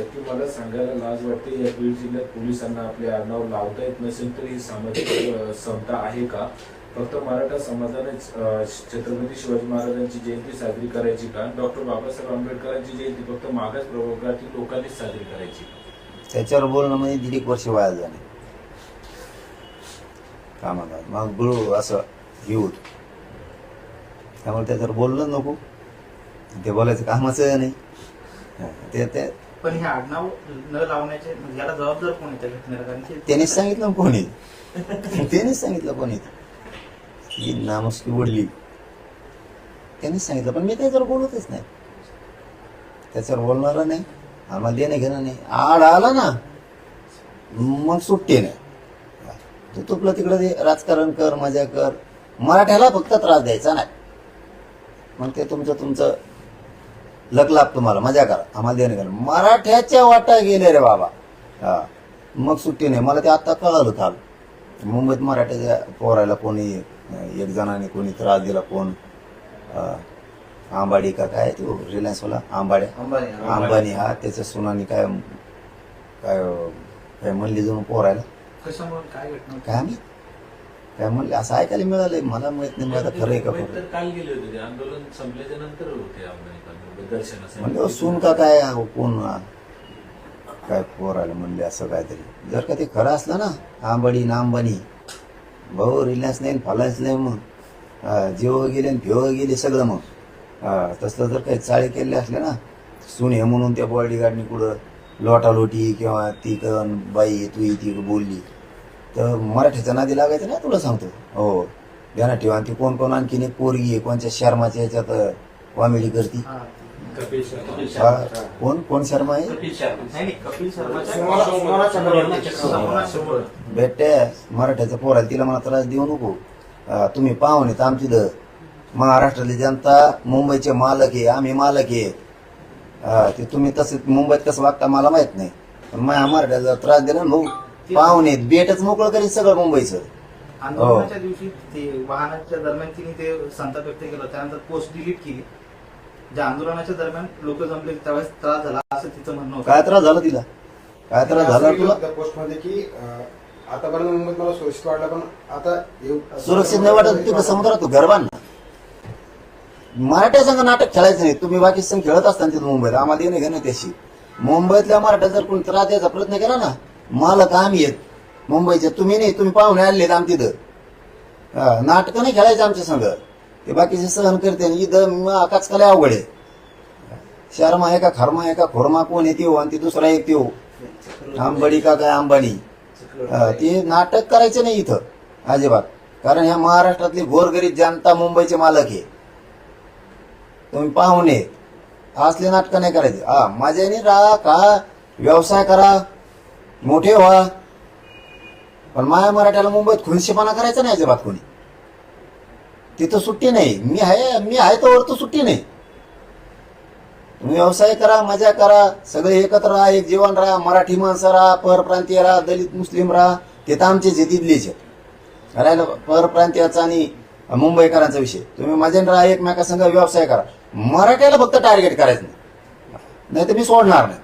असं मला सांगायला लाज वाटते या बीड जिल्ह्यात पोलिसांना आपले आडनाव लावता येत नसेल तर ही सामाजिक समता आहे का? फक्त मराठा समाजानेच छत्रपती शिवाजी महाराजांची जयंती साजरी करायची का? डॉक्टर बाबासाहेब आंबेडकरांची जयंती फक्त मागास प्रवर्गातील लोकांनीच साजरी करायची त्याच्यावर बोलणं म्हणजे दीड एक वर्ष वाया जाणे. कामाला. मग गुरु असं हे त्यामुळे त्याच्यावर बोललं नको. ते बोलायचं कामाचं नाही. ते पण हे आडनाव न लावण्याचे म्हणजे याला जबाबदार कोण आहे त्या कारण की त्यानेच सांगितलं कोण कोणी त्यानेच सांगितलं कोणी ही नामुष्की ओढली त्यांनीच सांगितलं पण मी त्याच्यावर बोलतच नाही. त्याच्यावर बोलणार नाही आम्हाला देणं घेणं नाही. आड आला ना मग सुट्टी नाही. तू तुपलं तिकडं ते राजकारण कर मजा कर. मराठ्याला फक्त त्रास द्यायचा नाही. मग ते तुमचं तुमचं लक लाभ तुम्हाला मजा करा. आम्हाला देणं घेणं. मराठ्याच्या वाटा गेले रे बाबा. हा. मग सुट्टी नाही. मला ते आता कळालं काल मुंबईत मराठ्याच्या पोरायला कोणी एक जणाने कोणी त्रास दिला कोण आंबाडी का काय तो रिलायन्सवाला आंबाड्या. अंबानी हा त्याच्या सुनानी काय काय काय म्हणली जाऊन पोरायला? काय घटना? होती? काय मी काय म्हणले असं ऐकायला मिळालंय मला माहीत नाही मला खरं आहे का खोटं. काल गेले होते ते आंदोलन संपल्याच्या नंतर होते दर्शनासाठी. म्हणलं सून का काय कोण काय पोरायला म्हणले असं काहीतरी. जर का ते खरं असलं ना आंबाडी ना अंबानी भाऊ रिलायन्स नाही फलायन्स नाही मग हा, जिओ गेले आणि भिओ गेले सगळं मग. हा, तसलं जर काही चाळे केले असले ना सून हे म्हणून त्या बॉडी गार्डनी कुठं लोटालोटी किंवा ती कन बाई तू ती बोलली. तर मराठीचा नादी लागायचं ना तुला सांगतो. हो. ध्यानात ठेवा. आणि ती कोण कोण आणखीन एक पोरगी आहे कोणत्या शर्माच्या ह्याच्यात कॉमेडी करती? हा. कपिल शर्मा. हा, कोण कोण शर्मा आहे. भेटते मराठ्याचा पोराला तिला मला त्रास देऊ नको. तुम्ही पाहुणे तर आमची द महाराष्ट्रातली जनता मुंबईचे मालक आहे आम्ही मालक आहे. हा, ते तुम्ही तसे मुंबईत कसं वागता मला माहीत नाही. पण माझ्या मराठ्याचा त्रास दिला ना भाऊ पाहुणे बेटच मोकळं करीत सगळं मुंबईचं. आंदोलनाच्या दिवशी ते वाहनाच्या दरम्यान तिने ते संताप व्यक्त केला. त्यानंतर पोस्ट डिलीट केली. ज्या आंदोलनाच्या दरम्यान लोक जमले त्यावेळेस त्रास झाला असं तिचं म्हणणं होतं. काय त्रास झाला तिला? काय त्रास झाला तुला? पोस्टमध्ये की अं, आतापर्यंत मुंबईत मला सुरक्षित वाटलं पण आता एव- सुरक्षित नाही वाटत? तिथं समुद्रात घर बांध मराठ्या संघ नाटक खेळायचं नाही. तुम्ही बाकी संघ खेळत असताना तिथं मुंबईत आम्हाला येणं घेणं त्याशी. मुंबईतल्या मराठ्या जर कोणी त्रास द्यायचा प्रयत्न केला ना मालक आम्ही येत मुंबईचे तुम्ही नाही तुम्ही पाहुणे आणलेत आम तिथं नाटकं नाही खेळायचं आमच्या संघ. ते बाकीचे सहन करते आणि इथं आकाच कला अवघड आहे. शर्मा आहे का खर्मा आहे का खोरमा कोण येते हो आणि ते दुसरा येते हो. आंबडी का काय अंबानी ते नाटक करायचं नाही इथं अजिबात. कारण ह्या महाराष्ट्रातली गोरगरीब जनता मुंबईचे मालक आहे. तुम्ही पाहुणे आहेत. असले नाटकं नाही करायचे. हा माझ्याने राहा का व्यवसाय करा. मोठे व्हा. पण माया मराठ्याला मुंबईत खुनशीपणा करायचा नाही अजिबात कोणी. तिथं सुट्टी नाही. मी आहे मी आहे तर तर सुट्टी नाही. तुम्ही व्यवसाय करा मजा करा सगळे एकत्र राहा एक जीवन राहा मराठी माणसं राहा परप्रांतीय राहा दलित मुस्लिम राहा. ते तर आमचे जे तिथलेच आहेत राहिलं परप्रांतीयाचा आणि मुंबईकरांचा विषय. तुम्ही मजेन राहा एकमेकासंग व्यवसाय करा. मराठ्याला फक्त टार्गेट करायचं नाही. नाही तर मी सोडणार नाही.